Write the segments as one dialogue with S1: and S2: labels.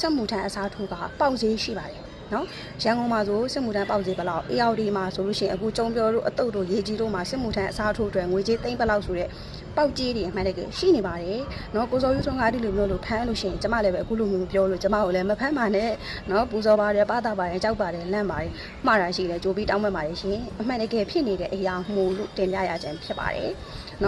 S1: စက်မှုထမ်းအစားထိုးကပေါက်ဈေးရှိပါတယ်နော်ရန်ကုန်မှာဆိုစစ်မှုထမ်းပေါက်ဈေးဘယ်လောက် ARD မှာဆိုလို့ရှိရင်အခုကျုံပြောတို့အတုတ်တို့ရေကြီးတို့မှာစစ်မှုထမ်းအစားထိုးအတွက်ငွေကြေးသိန်းဘယ်လောက်ဆိုတဲ့ပေါက်ကြီးတွေအမှန်တကယ်ရှိနေပါတယ်နော်ကိုစောယူဆုံးကဒီလိုမျိုးလို့ဖမ်းလို့ရှိရင်ကျမလည်းပဲအခုလိုမျိုးပြောလို့ကျမကိုလည်းမဖမ်းပါနဲ့နော်ပူဇော်ပါတယ်ပါတာပါတယ်ကြောက်ပါတယ်လန့်ပါတယ်မှားတာရှိတယ်ကြိုပြီးတောင်းပန်ပါတယ်ရှင်အမှန်တကယ်ဖြစ်နေတဲ့အရာမှုလို့တင်ပြရခြင်းဖြစ်ပါတယ်နော်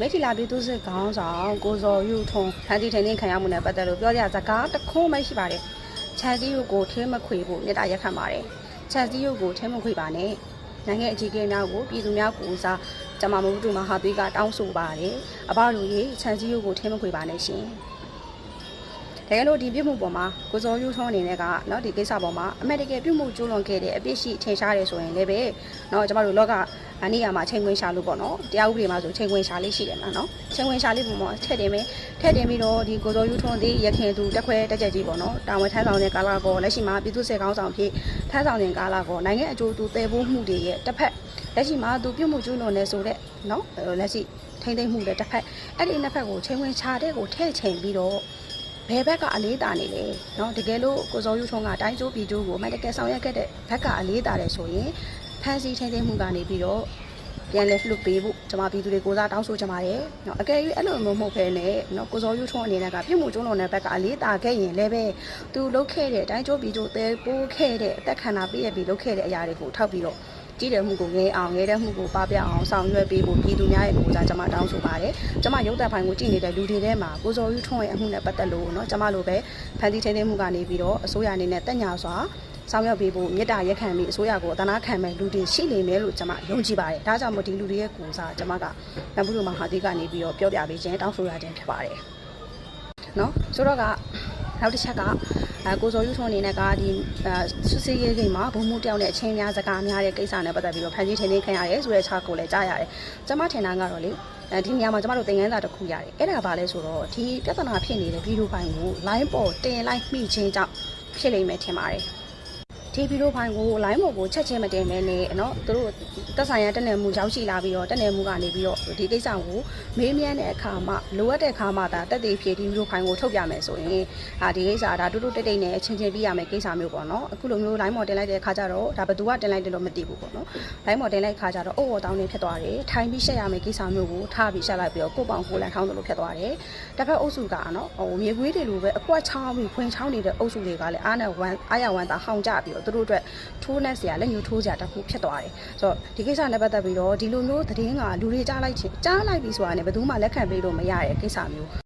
S1: မိထီလာပြည်သူစစ်ခေါင်းဆောင်ကိုဇော်ယူထုံဖန်တီထိန်ထိန်ခံရမှုနဲ့ပတ်သက်လို့ပြောကြစကားတစ်ခုမှရှိပါတယ်။ခြံစည်းရုပ်ကိုထင်းမခွေဖို့မြစ်တာရက်ခံပါတယ်။ခြံစည်းရုပ်ကိုထင်းမခွေပါနဲ့။နိုင်ငံအကြီးအကဲများကိုပြည်သူများကိုစားကျမမဟုတ်တူမဟာသွေးကတောင်းဆိုပါတယ်။အဘတို့ရေခြံစည်းရုပ်ကိုထင်းမခွေပါနဲ့ရှင်။ တကယ်လို့ဒီပြစ်မှုပေါ်မှာကိုစောမျိုးထွန်းအနေနဲ့ကနော်ဒီကိစ္စပေါ်မှာအမေတကယ်ပြစ်မှုကျူးလွန်ခဲ့တဲ့အပြစ်ရှိထင်ရှားတယ်ဆိုရင်လည်းပဲနော်ကျမတို့လောကအနည်းအမှာချိန်ခွင်ရှာလို့ပေါ့နော်တရားဥပဒေမှာဆိုချိန်ခွင်ရှာလေးရှိတယ်မှာနော်ချိန်ခွင်ရှာလေးပုံပေါ်ထည့်တင်မယ်ထည့်တင်ပြီးတော့ဒီကိုစောမျိုးထွန်းသည်ရခင်သူတက်ခွဲတက်ကြကြီးပေါ့နော်တာဝန်ထမ်းဆောင်တဲ့ကာလကောလက်ရှိမှာပြည်သူ့စေကောင်းဆောင်ဖြစ်ထမ်းဆောင်တဲ့ကာလကောနိုင်ငံအကျိုးသူတည်ဖို့မှုတွေရဲ့တစ်ဖက်လက်ရှိမှာသူပြစ်မှုကျူးလွန်နေဆိုတဲ့နော်လက်ရှိထိမ့်သိမ့်မှုလည်းတစ်ဖက်အဲ့ဒီနှစ်ဖက်ကိုချိန်ဝင်ချတဲ့ကိုထည့်ချိန်ပြီးတော့ ဘယ်ဘက်ကအလေးတာနေလဲเนาะတကယ်လို့ကိုစောယူထုံးကတိုင်းကျိုးပြည်ကျိုးကိုအမှန်တကယ်ဆောင်ရွက်ခဲ့တဲ့ဘက်ကအလေးတာတယ်ဆိုရင်ဖန်စီထိမ့်သိမ့်မှုကနေပြီးတော့ ပြန်လဲလှုပ်ပေးဖို့ကျွန်မပြည်သူတွေကိုစားတောင်းဆိုချင်ပါတယ်။နော်အကယ်၍အဲ့လိုမျိုးမဟုတ်ဘဲနဲ့နော်ကိုစောယူထွန်းအနေနဲ့ကပြုတ်မှုကျုံးလုံးတဲ့ဘက်ကအလေးတာခဲ့ရင်လည်းပဲသူလှုပ်ခဲ့တဲ့အတိုင်းကျိုးပြီးကျိုးတဲပိုးခဲ့တဲ့အသက်ခန္ဓာပြည့်ရပြီးလှုပ်ခဲ့တဲ့အရာတွေကိုထောက်ပြီးတော့ ကြည့်တယ်မှုကိုငဲအောင်ငဲတဲ့မှုကိုပပအောင်ဆောင်ရွက်ပေးဖို့ပြည်သူများရဲ့ကိုစားကျွန်မတောင်းဆိုပါတယ်။ကျွန်မရုပ်သက်ဖိုင်ကိုကြည့်နေတဲ့လူတွေထဲမှာကိုစောယူထွန်းရဲ့အမှုနဲ့ပတ်သက်လို့နော်ကျွန်မလိုပဲဖန်တီးထိန်းသိမ်းမှုကနေပြီးတော့အစိုးရအနေနဲ့တက်ညာစွာဆောင်ရွက်ပေးဖို့မြစ်တာရက်ခံပြီးအစိုးရကိုအသနာခံမဲ့လူတွေရှိနေမယ်လို့ကျွန်မယုံကြည်ပါတယ်။ဒါကြောင့်မို့ဒီလူတွေရဲ့ကိုစားကျွန်မကနဘူးလူမဟာတိကနေပြီးတော့ပြောပြပေးခြင်းတောင်းဆိုရခြင်းဖြစ်ပါတယ်။နော်ဆိုတော့က နောက်တစ်ချက်ကအဲကိုစောယူထွန်းအနေနဲ့ကဒီအဲစစ်စေးရေးကိန်းမှာဘုံမှုတယောက်နဲ့အချင်းများစကားများတဲ့ကိစ္စနဲ့ပတ်သက်ပြီးတော့ဖန်ကြီးထင်းထင်းခံရတယ်ဆိုတဲ့ခြားကိုလည်းကြားရတယ်။ကျွန်မထင်တာကတော့လေအဲဒီနေရာမှာကျမတို့သင်ခန်းစာတစ်ခုရတယ်။အဲ့ဒါဘာလဲဆိုတော့ဒီပြဿနာဖြစ်နေတဲ့ဗီဒီယိုဖိုင်ကို line ပေါ်တင်လိုက်မိချင်းကြောင့်ဖြစ်လိမ့်မယ်ထင်ပါတယ်။ ဒီဗီဒီယိုဖိုင်ကို line ပေါ်ကိုချက်ချင်းမတင်မဲနဲ့เนาะသူတို့တက်ဆိုင်ရတက်နယ်မှုရောက်ရှိလာပြီးတော့တက်နယ်မှုကနေပြီးတော့ဒီကိစ္စကိုမေးမြန်းတဲ့အခါမှာလိုအပ်တဲ့အခါမှာဒါတက်သေးဖြစ်ဒီဗီဒီယိုဖိုင်ကိုထုတ်ပြမယ်ဆိုရင်အာဒီကိစ္စဒါတူတူတိတ်တိတ်နဲ့အချင်းချင်းပြီးရမယ်ကိစ္စမျိုးပေါ့နော်အခုလိုမျိုး line ပေါ်တင်လိုက်တဲ့အခါကျတော့ဒါဘယ်သူကတင်လိုက်တယ်လို့မသိဘူးပေါ့နော် line ပေါ်တင်လိုက်ခါကျတော့အိုးအော်တောင်းနေဖြစ်သွားတယ်ထိုင်ပြီးရှက်ရမယ်ကိစ္စမျိုးကိုထားပြီးရှက်လိုက်ပြီးတော့ကိုပောင်ကိုလန်ထောင်းတယ်လို့ဖြစ်သွားတယ်တစ်ဖက်အုပ်စုကနော်ဟိုမြေခွေးတွေလိုပဲအကွက်ချောင်းပြီးဖွင့်ချောင်းနေတဲ့အုပ်စုတွေကလည်းအားနဲ့ဝမ်းအားရဝမ်းသာဟောင်ကြပြီးတော့ သူတို့အတွက်ထိုးနှက်စရာလက်ညှိုးထိုးစရာတစ်ခုဖြစ်သွားတယ်ဆိုတော့ဒီကိစ္စနဲ့ပတ်သက်ပြီးတော့ဒီလိုမျိုးသတင်းကလူတွေကြားလိုက်ချင်ကြားလိုက်ပြီးဆိုတာနဲ့ဘယ်သူမှလက်ခံပေးလို့မရတဲ့ကိစ္စမျိုး